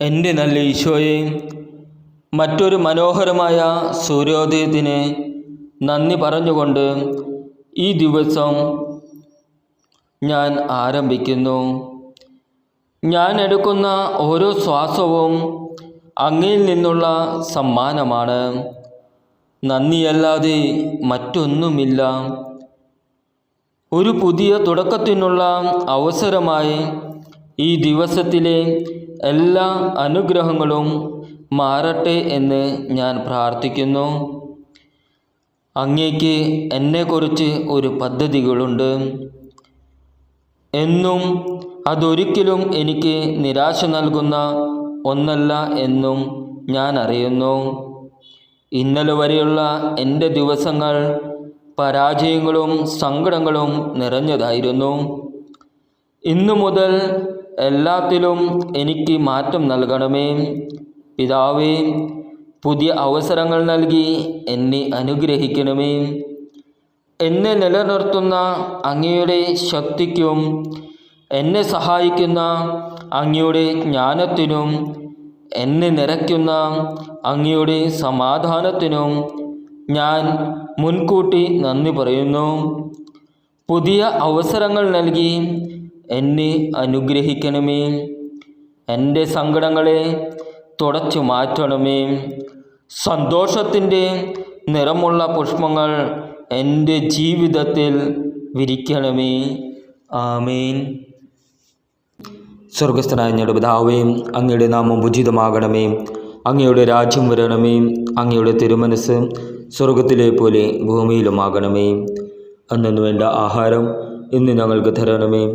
എന്റെ നല്ല ഈശോയെ മറ്റൊരു മനോഹരമായ സൂര്യോദയത്തിന് നന്ദി പറഞ്ഞുകൊണ്ട് ഈ ദിവസം ഞാൻ ആരംഭിക്കുന്നു. ഞാൻ എടുക്കുന്ന ഓരോ ശ്വാസവും അങ്ങയിൽ നിന്നുള്ള സമ്മാനമാണ്. നന്ദിയല്ലാതെ മറ്റൊന്നുമില്ല. ഒരു പുതിയ തുടക്കത്തിനുള്ള അവസരമായി ഈ ദിവസത്തിലെ എല്ലാ അനുഗ്രഹങ്ങളും മാറട്ടെ എന്ന് ഞാൻ പ്രാർത്ഥിക്കുന്നു. അങ്ങേക്ക് എന്നെക്കുറിച്ച് ഒരു പദ്ധതികളുണ്ട്. എന്നും അതൊരിക്കലും എനിക്ക് നിരാശ നൽകുന്ന ഒന്നല്ല എന്നും ഞാൻ അറിയുന്നു. ഇന്നലെ വരെയുള്ള എന്റെ ദിവസങ്ങൾ പരാജയങ്ങളും സങ്കടങ്ങളും നിറഞ്ഞതായിരുന്നു. ഇന്നു മുതൽ എല്ലാത്തിലും എനിക്ക് മാറ്റം നൽകണമേ. പിതാവേ പുതിയ അവസരങ്ങൾ നൽകി എന്നെ അനുഗ്രഹിക്കണമേ. എന്നെ നിലനിർത്തുന്ന അങ്ങയുടെ ശക്തിക്കും എന്നെ സഹായിക്കുന്ന അങ്ങയുടെ ജ്ഞാനത്തിനും എന്നെ നിറയ്ക്കുന്ന അങ്ങയുടെ സമാധാനത്തിനും ഞാൻ മുൻകൂട്ടി നന്ദി പറയുന്നു. പുതിയ അവസരങ്ങൾ നൽകി എന്നെ അനുഗ്രഹിക്കണമേ. എന്റെ സങ്കടങ്ങളെ തുടച്ചു മാറ്റണമേ. സന്തോഷത്തിന്റെ നിറമുള്ള പുഷ്പങ്ങൾ എന്റെ ജീവിതത്തിൽ വിരിക്കണമേ. ആമേൻ. സ്വർഗസ്ഥനായ ഞങ്ങളുടെ പിതാവേ അങ്ങയുടെ നാമം ഉചിതമാകണമേ. അങ്ങയുടെ രാജ്യം വരണമേ. അങ്ങയുടെ തിരുമനസ് സ്വർഗത്തിലെ പോലെ ഭൂമിയിലുമാകണമേ. അന്നു വേണ്ട ആഹാരം ഇന്ന് ഞങ്ങൾക്ക് തരണമേ.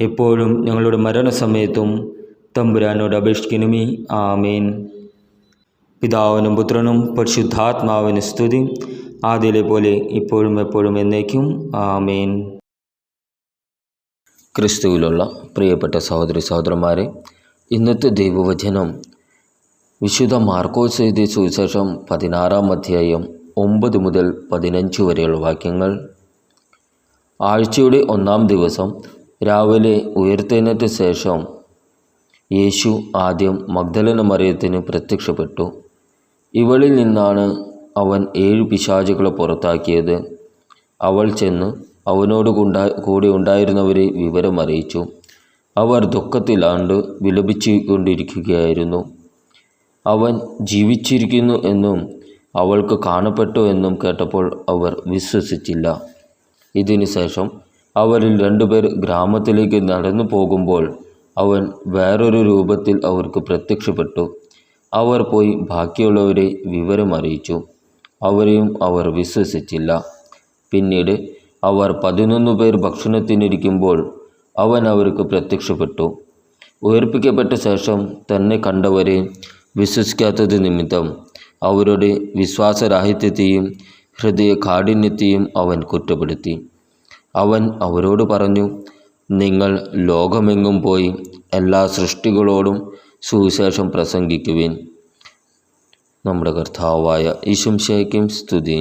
എപ്പോഴും ഞങ്ങളുടെ മരണസമയത്തും തമ്പുരാനോട് അപേക്ഷിക്കണമേ. ആമേൻ. പിതാവിനും പുത്രനും പരിശുദ്ധാത്മാവിന് സ്തുതി. ആദ്യയിലെ പോലെ ഇപ്പോഴും എപ്പോഴും എന്നേക്കും. ആമേൻ. ക്രിസ്തുവിലുള്ള പ്രിയപ്പെട്ട സഹോദരി സഹോദരന്മാരെ ഇന്നത്തെ ദൈവവചനം വിശുദ്ധ മാർക്കോസ് എഴുതിയ സുവിശേഷം പതിനാറാം അധ്യായം ഒമ്പത് മുതൽ പതിനഞ്ച് വരെയുള്ള വാക്യങ്ങൾ. ആഴ്ചയുടെ ഒന്നാം ദിവസം രാവിലെ ഉയർത്തെഴുന്നേറ്റ ശേഷം യേശു ആദ്യം മഗ്ദലന മറിയത്തിന് പ്രത്യക്ഷപ്പെട്ടു. ഇവളിൽ നിന്നാണ് അവൻ ഏഴ് പിശാചുകളെ പുറത്താക്കിയത്. അവൾ ചെന്ന് അവനോട് കൂടെ ഉണ്ടായിരുന്നവരെ വിവരമറിയിച്ചു അവർ ദുഃഖത്തിലാണ്ട് വിലപിച്ചു കൊണ്ടിരിക്കുകയായിരുന്നു അവൻ ജീവിച്ചിരിക്കുന്നു എന്നും അവൾക്ക് കാണപ്പെട്ടു എന്നും കേട്ടപ്പോൾ അവർ വിശ്വസിച്ചില്ല. ഇതിനു ശേഷം അവരിൽ രണ്ടുപേർ ഗ്രാമത്തിലേക്ക് നടന്നു പോകുമ്പോൾ അവൻ വേറൊരു രൂപത്തിൽ അവർക്ക് പ്രത്യക്ഷപ്പെട്ടു. അവർ പോയി ബാക്കിയുള്ളവരെ വിവരമറിയിച്ചു അവരെയും അവർ വിശ്വസിച്ചില്ല. പിന്നീട് അവർ പതിനൊന്ന് പേർ ഭക്ഷണത്തിനിരിക്കുമ്പോൾ അവൻ അവർക്ക് പ്രത്യക്ഷപ്പെട്ടു. ഉയർപ്പിക്കപ്പെട്ട ശേഷം തന്നെ കണ്ടവരെ വിശ്വസിക്കാത്തത് നിമിത്തം അവരുടെ വിശ്വാസരാഹിത്യത്തെയും ഹൃദയ കാഠിന്യത്തെയും അവൻ കുറ്റപ്പെടുത്തി. അവൻ അവരോട് പറഞ്ഞു നിങ്ങൾ ലോകമെങ്ങും പോയി എല്ലാ സൃഷ്ടികളോടും സുവിശേഷം പ്രസംഗിക്കുവിൻ. നമ്മുടെ കർത്താവായ ഈശംശയ്ക്കും സ്തുതി